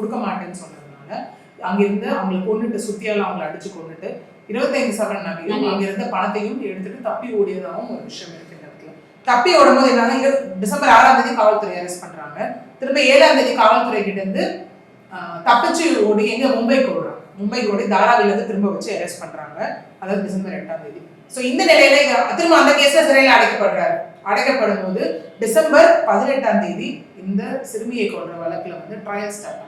கொடுக்க மாட்டேன்னு சொன்னதுனால அங்கிருந்து அவங்களை கொண்டுட்டு சுத்தியால அவங்களை அடிச்சு கொண்டுட்டு இருபத்தைந்து சவரன் நகையும் நகை. அங்க இருந்த பணத்தையும் எடுத்துட்டு தப்பி ஓடியதாகவும் ஒரு விஷயம் இருக்கு இந்த இடத்துல. தப்பி ஓடும்போது என்னன்னா டிசம்பர் ஆறாம் தேதி காவல்துறை அரெஸ்ட் பண்றாங்க. திரும்ப ஏழாம் தேதி காவல்துறை கிட்ட இருந்து தப்பிச்சு ஓடி எங்க மும்பைக்கு ஓடுறாங்க மும்பைக்கு ஓடி தாராவில இருந்து திரும்ப வச்சு அரெஸ்ட் பண்றாங்க. அதாவது டிசம்பர் எட்டாம் தேதி. சோ இந்த நிலையில திரும்ப அந்த கேஸ்ல சிறையில் அடைக்கப்படுறாரு. அடைக்கப்படும் போது டிசம்பர் பதினெட்டாம் தேதி இந்த சிறுமியை கொன்ற வழக்குல வந்து ட்ரையல் ஸ்டார்ட்.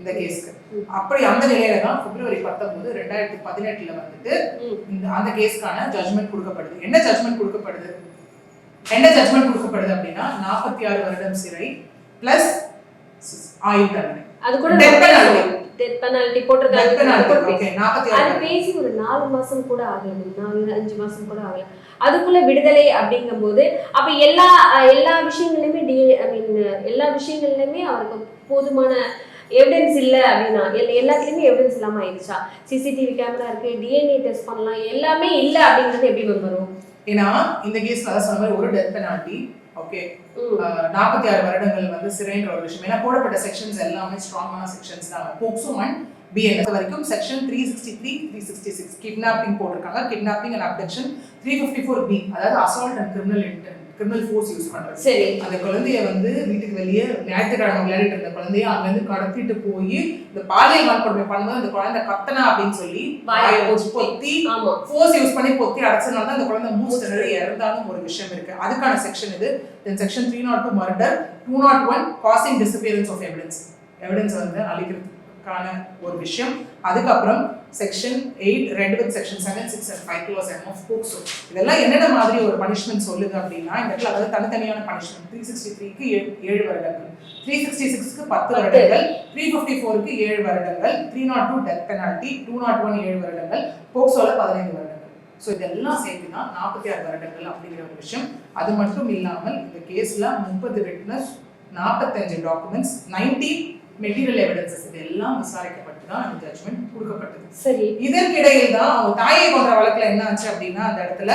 இந்த கேஸ்க்கு. அப்படி அந்த நிலையில தான் பிப்ரவரி பத்தொன்பது ரெண்டாயிரத்தி பதினெட்டுல வந்துட்டு. இந்த அந்த கேஸ்க்கான ஜட்மெண்ட் கொடுக்கப்படுது. என்ன ஜட்மெண்ட் கொடுக்கப்படுது? என்ன ஜட்மெண்ட் கொடுக்கப்படுது அப்படின்னா நாற்பத்தி ஆறு வருடம் சிறை பிளஸ் ஆயுள் தண்டனை. அது கூட. டெத் பெனால்டி போட்டிருக்காங்க. அது கூட Okay, 46 அது பேசி ஒரு நாலு மாசம் கூட ஆகல. நாலு அஞ்சு மாசம் கூட ஆகல. அதுக்குள்ள விடுதலை அப்படிங்கும்போது அப்ப எல்லா எல்லா விஷயங்களையுமே டி ஐ மீன் எல்லா விஷயங்கள்லயுமே அவருக்கு போதுமான எவிடன்ஸ் இல்ல அப்படின்னா எல்லா- எல்லாத்துலயுமே எவிடன்ஸ் இல்லாம ஆயிடுச்சா? சிசிடிவி கேமரா இருக்கு டிஎன்ஏ டெஸ்ட் பண்ணலாம் எல்லாமே இல்ல அப்படிங்கிறது எப்படி மேம் வரும்? ஏன்னா இந்த கேஸ்ல அதான் சொன்ன மாதிரி ஒரு டெத் பெனால்டி ஓகே. நாற்பத்தி ஆறு வருடங்கள் வந்து சிறைன்ற ஒரு விஷயம். ஏன்னா போடப்பட்ட செக்ஷன்ஸ் எல்லாமே ஸ்ட்ராங்கான செக்ஷன்ஸ் தான். போக்சோ அண்ட் பிஎன்எஸ் வரைக்கும் section three sixty three three sixty six kidnapping போட்டிருக்காங்க. Kidnapping and abduction three fifty four B அதாவது assault and criminal criminal force use பண்றது. சரி. அந்த குழந்தைய வந்து வீட்டுக்கு வெளியே ஞாயிற்றுக்கிழமை விளையாடிட்டு இருந்த குழந்தைய அங்கிருந்து கடத்திட்டு போய் இந்த பாலியல் வன்கொடுமை பண்ணும்போது அந்த குழந்தை கத்தனா அப்படின்னு சொல்லி பொத்தி ஃபோர்ஸ் யூஸ் பண்ணி பொத்தி அடைச்சனால தான் அந்த குழந்தை மூச்சு திணறி இறந்தாலும் ஒரு விஷயம் இருக்கு. அதுக்கான செக்ஷன் இது. Then section three not two murder two not one causing disappearance of evidence evidence வந்து அழிக்கிறதுக்கான ஒரு விஷயம். அதுக்கப்புறம் செக்ஷன் எயிட் ரெண்டு with section seven six and five kilo seven of POCSO இதெல்லாம் என்னென்ன மாதிரி ஒரு பனிஷ்மெண்ட் சொல்லுது அப்படின்னா இந்த இடத்துல அதாவது தனித்தனியான பனிஷ்மெண்ட் த்ரீ சிக்ஸ்டி த்ரீக்கு ஏழு வருடங்கள். த்ரீ சிக்ஸ்டி சிக்ஸ்க்கு பத்து. வருடங்கள். த்ரீ ஃபிஃப்டி ஃபோருக்கு ஏழு வருடங்கள். Three not two death penalty two not one ஏழு வருடங்கள். போக்சோல பதினைந்து வருடங்கள். ஸோ இதெல்லாம் சேர்த்து தான் நாற்பத்தி ஆறு வருடங்கள் அப்படிங்கிற ஒரு விஷயம். அது மட்டும் இல்லாமல் இந்த கேஸ்ல முப்பது விட்னஸ் நாற்பத்தஞ்சு டாக்குமெண்ட்ஸ் நைன்டி மெட்டீரியல் எவிடன்சஸ் இது எல்லாம் விசாரிக்கப்பட்டு தான் இந்த ஜட்மெண்ட் கொடுக்கப்பட்டது. சரி. இதற்கிடையில் தான் அவங்க தாயை கொன்ற வழக்குல என்ன ஆச்சு அப்படின்னா அந்த இடத்துல